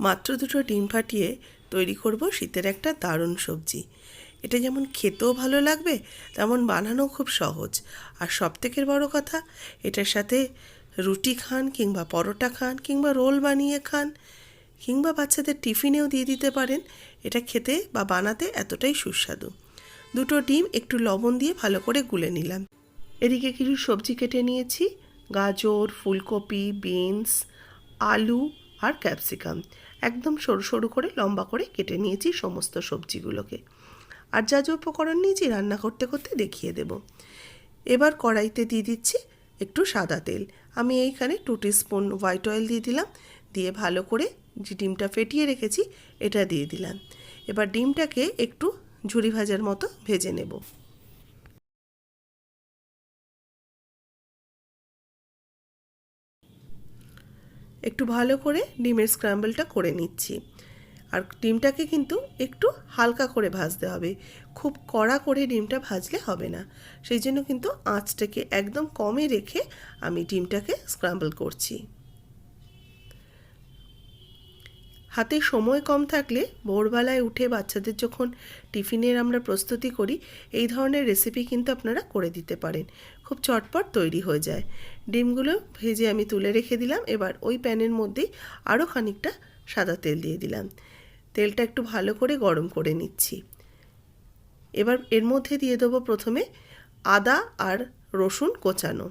মাত্র দুটো ডিম ফাটিয়ে তৈরি করব শীতের একটা দারুণ সবজি। এটা যেমন খেতেও ভালো লাগবে, তেমন বানানো খুব সহজ। আর সবথেকে বড় কথা, এটার সাথে রুটি খান কিংবা পরোটা খান কিংবা রোল বানিয়ে খান কিংবা বাচ্চাদের টিফিনেও দিয়ে দিতে পারেন, এটা খেতে বা বানাতে এতটাই সুস্বাদু। দুটো ডিম একটু লবণ দিয়ে ভালো করে গুলে নিলাম। এদিকে কিছু সবজি কেটে নিয়েছি, গাজর, ফুলকপি, বিনস, আলু আর ক্যাপসিকাম। একদম সরু সরু করে লম্বা করে কেটে নিয়েছি সমস্ত সবজিগুলোকে। আর যা যা উপকরণ নিয়েছি রান্না করতে করতে দেখিয়ে দেব। এবার কড়াইতে দিয়ে দিচ্ছি একটু সাদা তেল। আমি এইখানে টু স্পুন হোয়াইট অয়েল দিয়ে দিলাম। দিয়ে ভালো করে যে ডিমটা ফেটিয়ে রেখেছি, এটা দিয়ে দিলাম। এবার ডিমটাকে একটু ঝুড়ি ভাজার মতো ভেজে নেব। একটু ভালো করে ডিমের স্ক্র্যাম্বলটা করে নিচ্ছি। আর ডিমটাকে কিন্তু একটু হালকা করে ভাজতে হবে। খুব কড়া করে ডিমটা ভাজলে হবে না। সেই জন্য কিন্তু আঁচটাকে একদম কমে রেখে আমি ডিমটাকে স্ক্র্যাম্বল করছি। হাতে সময় কম থাকলে ভোরবেলায় উঠে বাচ্চাদের যখন টিফিনের আমরা প্রস্তুতি করি, এই ধরনের রেসিপি কিন্তু আপনারা করে দিতে পারেন। খুব চটপট তৈরি হয়ে যায়। ডিমগুলো ভেজে আমি তুলে রেখে দিলাম। এবার ওই প্যানের মধ্যেই আরও খানিকটা সাদা তেল দিয়ে দিলাম। তেলটা একটু ভালো করে গরম করে নিচ্ছি। এবার এর মধ্যে দিয়ে দেবো প্রথমে আদা আর রসুন কোচানো।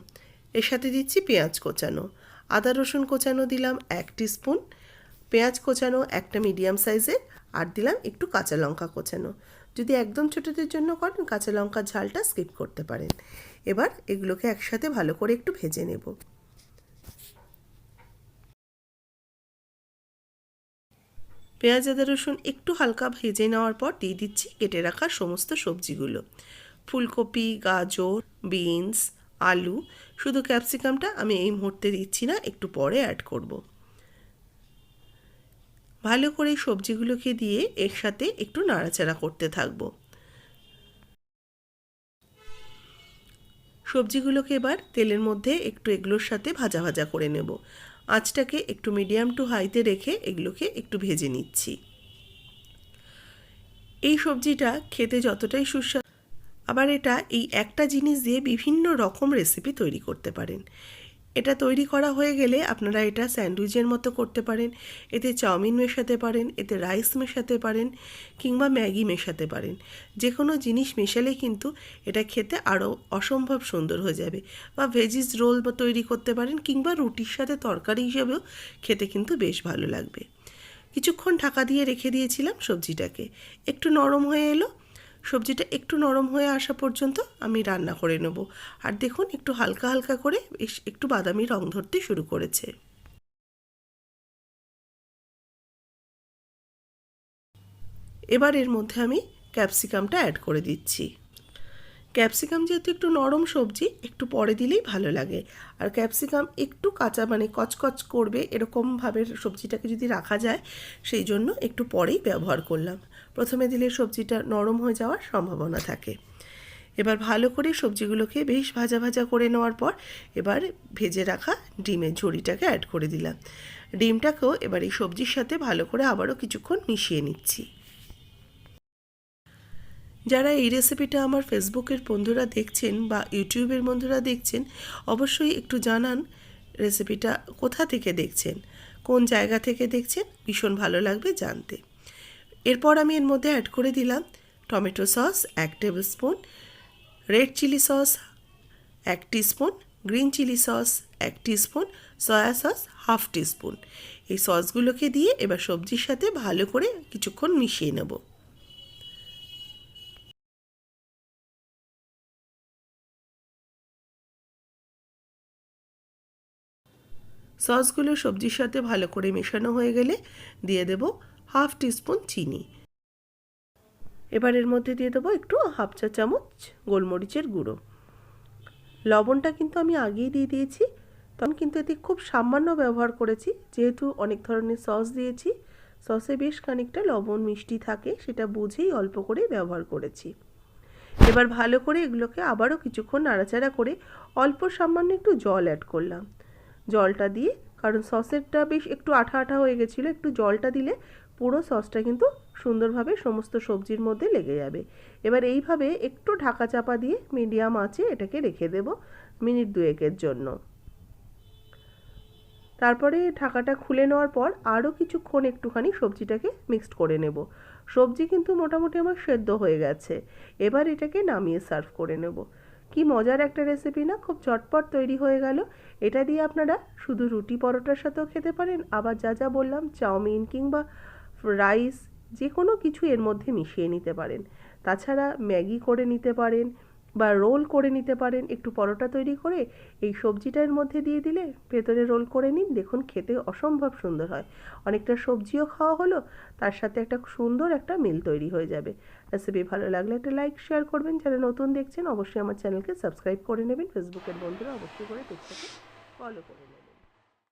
এর সাথে দিচ্ছি পেঁয়াজ কোচানো। আদা রসুন কোচানো দিলাম এক স্পুন পেঁয়াজ কোচানো একটা মিডিয়াম সাইজের। আর দিলাম একটু কাঁচা লঙ্কা কোচানো। যদি একদম ছোটোদের জন্য করেন, কাঁচা লঙ্কার ঝালটা স্কিপ করতে পারেন। এবার এগুলোকে একসাথে ভালো করে একটু ভেজে নেব। পেঁয়াজ, আদা, রসুন একটু হালকা ভেজে নেওয়ার পর দিয়ে দিচ্ছি কেটে রাখা সমস্ত সবজিগুলো। ফুলকপি, গাজর, বিনস, আলু, শুধু ক্যাপসিকামটা আমি এই মুহূর্তে দিচ্ছি না, একটু পরে অ্যাড করব। ভালো করে সবজিগুলোকে দিয়ে এর সাথে একটু নাড়াচাড়া করতে থাকব। সবজিগুলোকে এবার তেলের মধ্যে একটু এগুলোর সাথে ভাজা ভাজা করে নেব। আঁচটাকে একটু মিডিয়াম টু হাইতে রেখে এগুলোকে একটু ভেজে নিচ্ছি। এই সবজিটা খেতে যতটাই সুস্বাদু, আবার এটা এই একটা জিনিস দিয়ে বিভিন্ন রকম রেসিপি তৈরি করতে পারেন। এটা তৈরি করা হয়ে গেলে আপনারা এটা স্যান্ডউইচের মতো করতে পারেন, এতে চাউমিন মেশাতে পারেন, এতে রাইস মেশাতে পারেন কিংবা ম্যাগি মেশাতে পারেন। যে কোনো জিনিস মেশালে কিন্তু এটা খেতে আরও অসম্ভব সুন্দর হয়ে যাবে। বা ভেজিস রোল বা তৈরি করতে পারেন কিংবা রুটির সাথে তরকারি হিসেবেও খেতে কিন্তু বেশ ভালো লাগবে। কিছুক্ষণ ঢাকা দিয়ে রেখে দিয়েছিলাম সবজিটাকে। একটু নরম হয়ে এলো সবজিটা একটু নরম হয়ে আসা পর্যন্ত আমি রান্না করে নেব। আর দেখুন, একটু হালকা হালকা করে একটু বাদামি রং ধরতে শুরু করেছে। এবার এর মধ্যে আমি ক্যাপসিকামটা অ্যাড করে দিচ্ছি। ক্যাপসিকাম যেহেতু একটু নরম সবজি, একটু পরে দিলেই ভালো লাগে। আর ক্যাপসিকাম একটু কাঁচা মানে কচকচ করবে এরকমভাবে সবজিটাকে যদি রাখা যায়, সেই জন্য একটু পরেই ব্যবহার করলাম। প্রথমে দিলে সবজিটা নরম হয়ে যাওয়ার সম্ভাবনা থাকে। এবার ভালো করে সবজিগুলোকে বেশ ভাজা ভাজা করে নেওয়ার পর এবার ভেজে রাখা ডিমের ঝুড়িটাকে অ্যাড করে দিলাম। ডিমটাকেও এবার এই সবজির সাথে ভালো করে আবারও কিছুক্ষণ মিশিয়ে নিচ্ছি। যারা এই রেসিপিটা আমার ফেসবুকের বন্ধুরা দেখছেন বা ইউটিউবের বন্ধুরা দেখছেন, অবশ্যই একটু জানান রেসিপিটা কোথা থেকে দেখছেন, কোন জায়গা থেকে দেখছেন, ভীষণ ভালো লাগবে জানতে। এরপর আমি এর মধ্যে অ্যাড করে দিলাম টমেটো সস এক tablespoon red chilli sauce এক স্পুন গ্রিন চিলি সস এক spoon soya sauce half spoon এই সসগুলোকে দিয়ে এবার সবজির সাথে ভালো করে কিছুক্ষণ মিশিয়ে নেব। সসগুলো সবজির সাথে ভালো করে মেশানো হয়ে গেলে দিয়ে দেব হাফ টিস্পুন চিনি। এবার এর মধ্যে দিয়ে দেবো একটু হাফ চা চামচ গোলমরিচের গুঁড়ো। লবণটা কিন্তু আমি আগেই দিয়ে দিয়েছি, তখন কিন্তু এতে খুব সামান্য ব্যবহার করেছি, যেহেতু অনেক ধরনের সস দিয়েছি, সসে বেশ খানিকটা লবণ মিষ্টি থাকে, সেটা বুঝেই অল্প করে ব্যবহার করেছি। এবার ভালো করে এগুলোকে আবারও কিছুক্ষণ নাড়াচাড়া করে অল্প সামান্য একটু জল অ্যাড করলাম। জলটা দিয়ে। কারণ সসেরটা বেশ একটু আঠা আঠা হয়ে গেছিল, একটু জলটা দিলে পুরো সসটা কিন্তু সুন্দরভাবে সমস্ত সবজির মধ্যে লেগে যাবে। এবার এইভাবে একটু ঢাকা চাপা দিয়ে মিডিয়াম আঁচে এটাকে রেখে দেব মিনিট দুয়েকের জন্য। তারপরে ঢাকাটা খুলে নেওয়ার পর আরও কিছুক্ষণ একটুখানি সবজিটাকে মিক্সড করে নেব। সবজি কিন্তু মোটামুটি আমার সেদ্ধ হয়ে গেছে। এবার এটাকে নামিয়ে সার্ভ করে নেব। কি মজার একটা রেসিপি না? খুব চটপট তৈরি হয়ে গেল। এটা দিয়ে আপনারা শুধু রুটি পরোটার সাথেও খেতে পারেন। আবার যা যা বললাম, চাউমিন কিংবা রাইস যে কোনো কিছু এর মধ্যে মিশিয়ে নিতে পারেন। তাছাড়া ম্যাগি করে নিতে পারেন। বা রোল করে নিতে পারেন। একটু পরোটা তৈরি করে এই সবজিটার মধ্যে দিয়ে দিলে ভেতরে রোল করে নিন। দেখুন খেতে অসম্ভব সুন্দর হয়। অনেকটা সবজিও খাওয়া হলো, তার সাথে একটা সুন্দর একটা মিল তৈরি হয়ে যাবে। রেসিপি ভালো লাগলে একটা লাইক, শেয়ার করবেন। যারা নতুন দেখছেন, অবশ্যই আমার চ্যানেলকে সাবস্ক্রাইব করে নেবেন। ফেসবুকের বন্ধুরা অবশ্যই করে পেজটাকে ফলো করবেন